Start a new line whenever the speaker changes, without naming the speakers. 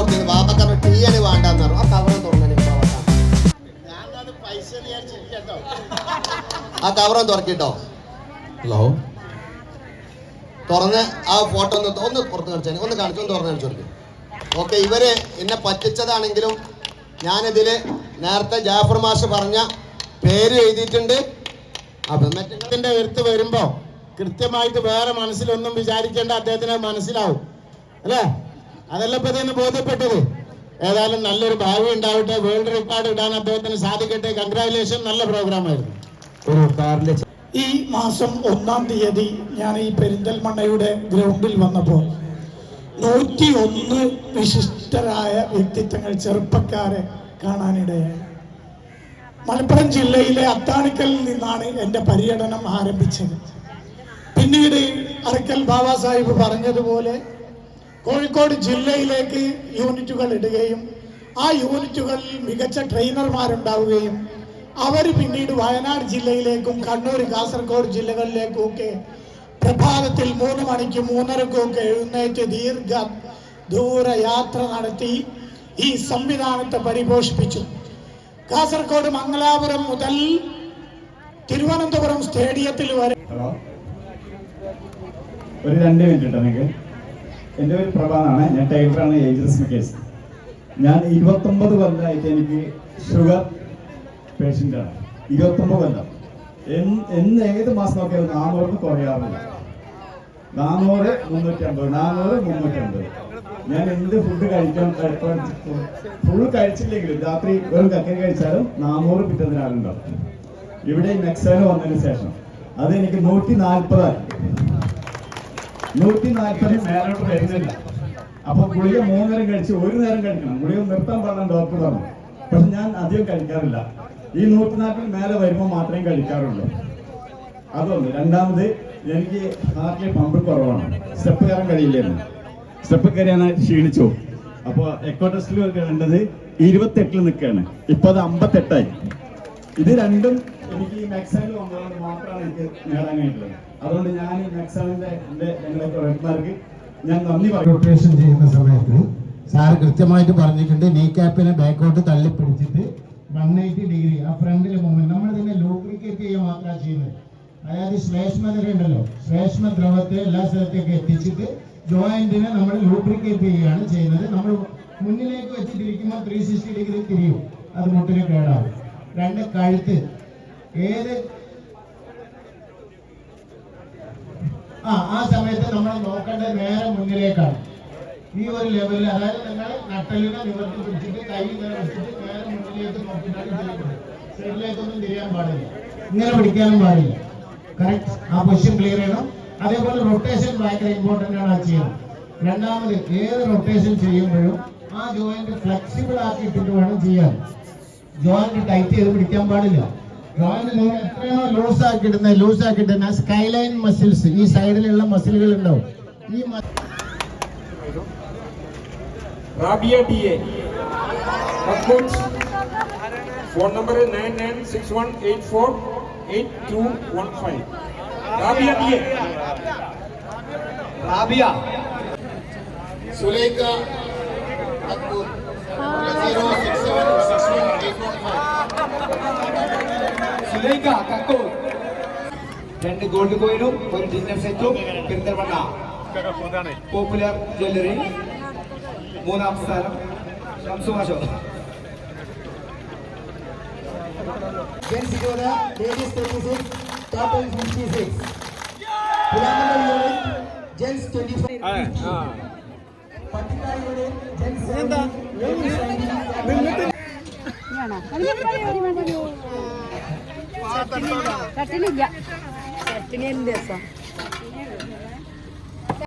Cover കൊടുത്തിരുന്നു ബാബക്കാരൻ tea ആണ് വേണ്ടെന്ന് പറഞ്ഞു. ആ കവർ തുറന്നു ആ കവറും തുറക്കിട്ടോ?
ഹലോ?
തുറന്ന് ആ ഫോട്ടോ ഒന്ന് ഒന്ന് പുറത്ത് കാണിച്ചു ഒന്ന് കാണിച്ചു ഒന്ന് തുറന്ന് കാണിച്ചു കൊടുക്കും ഓക്കെ ഇവർ എന്നെ പറ്റിച്ചതാണെങ്കിലും ഞാനിതിൽ നേരത്തെ ജാഫർ മാഷ് പറഞ്ഞ പേര് എഴുതിയിട്ടുണ്ട്. അപ്പം മറ്റേ
വരുമ്പോ കൃത്യമായിട്ട് വേറെ മനസ്സിലൊന്നും വിചാരിക്കേണ്ട അദ്ദേഹത്തിന് മനസ്സിലാവും. അല്ലേ? അതല്ല ഇപ്പൊ ഇതിന് ബോധ്യപ്പെട്ടത്. ഏതായാലും നല്ലൊരു ഭാവി ഉണ്ടാവട്ടെ. വേൾഡ് റെക്കോർഡ് ഇടാൻ അദ്ദേഹത്തിന് സാധിക്കട്ടെ. കൺഗ്രാറ്റുലേഷൻ നല്ല പ്രോഗ്രാം ആയിരുന്നു.
ഒരു കാറിന്റെ
ഈ മാസം ഒന്നാം തീയതി ഞാൻ ഈ പെരിന്തൽമണ്ണയുടെ ഗ്രൗണ്ടിൽ വന്നപ്പോൾ നൂറ്റി ഒന്ന് വിശിഷ്ടരായ വ്യക്തിത്വങ്ങൾ ചെറുപ്പക്കാരെ കാണാനിടയായി. മലപ്പുറം ജില്ലയിലെ അത്താണിക്കലിൽ നിന്നാണ് എന്റെ പര്യടനം ആരംഭിച്ചത്. പിന്നീട് അറക്കൽ ബാബാ സാഹിബ് പറഞ്ഞതുപോലെ കോഴിക്കോട് ജില്ലയിലേക്ക് യൂണിറ്റുകൾ ഇടുകയും ആ യൂണിറ്റുകളിൽ മികച്ച ട്രെയിനർമാരുണ്ടാവുകയും അവർ പിന്നീട് വയനാട് ജില്ലയിലേക്കും കണ്ണൂർ കാസർഗോഡ് ജില്ലകളിലേക്കും ഒക്കെ പ്രഭാതത്തിൽ മൂന്ന് മണിക്ക് മൂന്നരക്കും ഒക്കെ എഴുന്നേറ്റ് ദീർഘ ദൂര യാത്ര നടത്തി ഈ സംവിധാനത്തെ പരിപോഷിപ്പിച്ചു. കാസർഗോഡ് മംഗലാപുരം മുതൽ തിരുവനന്തപുരം സ്റ്റേഡിയത്തിൽ വരെ
ഒരു രണ്ട് മിനിറ്റ് നിങ്ങൾക്ക് എന്റെ പേര് പ്രഭാതാണ് ഞാൻ ടൈലറാണ് ഏജൻസ് മെക്കേഴ്സ് ഞാൻ ഇരുപത്തൊമ്പത് കൊല്ലമായിട്ട് എനിക്ക് ഷുഗർ പേഷ്യന്റാണ്. ഇരുപത്തൊമ്പത് കൊല്ലം. എന്ന് ഏത് മാസം നോക്കിയാലും നാനൂറിന് കുറയാറില്ല. നാനൂറ് മുന്നൂറ്റി അമ്പത് നാനൂറ് മുന്നൂറ്റി അമ്പത് ഞാൻ എന്ത് ഫുഡ് കഴിക്കാൻ ഫുൾ കഴിച്ചില്ലെങ്കിലും രാത്രി വെറും കക്കരി കഴിച്ചാലും നാനൂറ് പിറ്റേന്നിനാളുണ്ടാവും ഇവിടെ നെക്സൈന് വന്നതിന് ശേഷം. അത് എനിക്ക് നൂറ്റി നാൽപ്പതായി നൂറ്റി നാൽപ്പത് മേലോട്ട് വരുന്നില്ല. അപ്പൊ ഗുളിക മൂന്നേരം കഴിച്ച് ഒരു നേരം കഴിക്കണം. ഗുളിക നിർത്താൻ പാടില്ല ഡോക്ടർ പറഞ്ഞു. പക്ഷെ ഞാൻ അധികം കഴിക്കാറില്ല. ഈ നൂറ്റി നാൽപ്പത് മേലെ വരുമ്പോൾ മാത്രമേ കഴിക്കാറുള്ളൂ. അതൊന്ന്. രണ്ടാമത് എനിക്ക് ഹാർട്ടിലെ പമ്പ് കുറവാണ്. സ്റ്റെപ്പ് കയറാൻ കഴിയില്ലായിരുന്നു. സ്റ്റെപ്പ് കയറിയാൻ ക്ഷീണിച്ചു. അപ്പോൾ എക്കോ ടെസ്റ്റിൽ വേണ്ടത് ഇരുപത്തെട്ടിൽ നിൽക്കുകയാണ്. ഇപ്പൊ അത് അമ്പത്തെട്ടായി. ഇത് രണ്ടും എനിക്ക് ഈ മെക്സാനിൽ വന്നതുകൊണ്ട് മാത്രമാണ് എനിക്ക് നേടാനായിട്ടുള്ളത് അതുകൊണ്ട് ഞാൻ ഈ മെക്സാനിന്റെ എന്റെ ഞങ്ങളെ പ്രൊഫന്മാർക്ക് ഞാൻ നന്ദി
റൊട്ടേഷൻ ചെയ്യുന്ന സമയത്ത് സാർ കൃത്യമായിട്ട് പറഞ്ഞിട്ടുണ്ട് നീ ക്യാപ്പിനെ ബാക്കോട്ട് തള്ളി പിടിച്ചിട്ട് വൺ എയ്റ്റി ഡിഗ്രി ആ ഫ്രണ്ടിൽ മൂവ്മെന്റ് നമ്മൾ ഇതിനെ ലൂബ്രിക്കേറ്റ് ചെയ്യുക മാത്രമാണ് ചെയ്യുന്നത്. അതായത് ശ്ലേഷ്മദ്ര ഉണ്ടല്ലോ ശ്ലേഷ്മ ദ്രവത്തെ എല്ലാ സ്ഥലത്തേക്ക് എത്തിച്ചിട്ട് ജോയിന്റിനെ നമ്മൾ ലൂബ്രിക്കേറ്റ് ചെയ്യുകയാണ് ചെയ്യുന്നത്. നമ്മൾ മുന്നിലേക്ക് വെച്ചിട്ടിരിക്കുമ്പോൾ ത്രീ സിക്സ്റ്റി ഡിഗ്രി തിരിയും. അത് മുട്ടിന് കേടാവും. രണ്ട് കഴുത്ത് ഏത്? ആ ആ സമയത്ത് നമ്മൾ നോക്കേണ്ടത് നേരെ മുന്നിലേക്കാണ്. ഈ ഒരു ലെവലിൽ അതായത് നിങ്ങൾ നട്ടലിനെ നിവർത്തി പിടിച്ചിട്ട് കൈ വെച്ചിട്ട് നേരെ മുന്നിലേക്ക് നോക്കിയിട്ടാണ് തിരിയുന്നത് സൈഡിലേക്കൊന്നും തിരിയാൻ പാടില്ല. ഇങ്ങനെ പിടിക്കാനും പാടില്ല. കറക്റ്റ് ആ പൊസിഷൻ ക്ലിയർ ചെയ്യണം. അതേപോലെ റൊട്ടേഷൻ ഭയങ്കര ഇമ്പോർട്ടന്റ് ആണ് ആ ചെയ്യണം. രണ്ടാമത് ഏത് റൊട്ടേഷൻ ചെയ്യുമ്പോഴും ആ ജോയിന്റ് ഫ്ലെക്സിബിൾ ആക്കിയിട്ടിട്ട് വേണം ചെയ്യാൻ. ജോയിന്റ് ടൈറ്റ് ചെയ്ത് പിടിക്കാൻ പാടില്ല. ജോയിന്റ് നിങ്ങൾ എത്രയാണോ ലൂസ് ആക്കിയിടുന്നത് ലൂസ് ആക്കിയിടുന്ന സ്കൈലൈൻ മസിൽസ് ഈ സൈഡിലുള്ള മസിലുകൾ ഉണ്ടാവും ഈ മ-
Rabia D A coach phone number nine nine six one eight four eight two one five Rabia D A
Rabia
Sulaikha Akbur zero six seven six one eight one
Sulaikha Kakkur രണ്ട് gold കോയിനും ഒരു dinner സെറ്റും Perinthalmanna popular jewellery മൂന്നാം സ്ഥാനം Shamsu മാഷോ
Jens ഇരുപത് ladies thirty six total fifty six പുരാതന unit gents twenty five Pattikkad unit gents
ചട്ടിനില്ല. Chutney എന്ത് രസം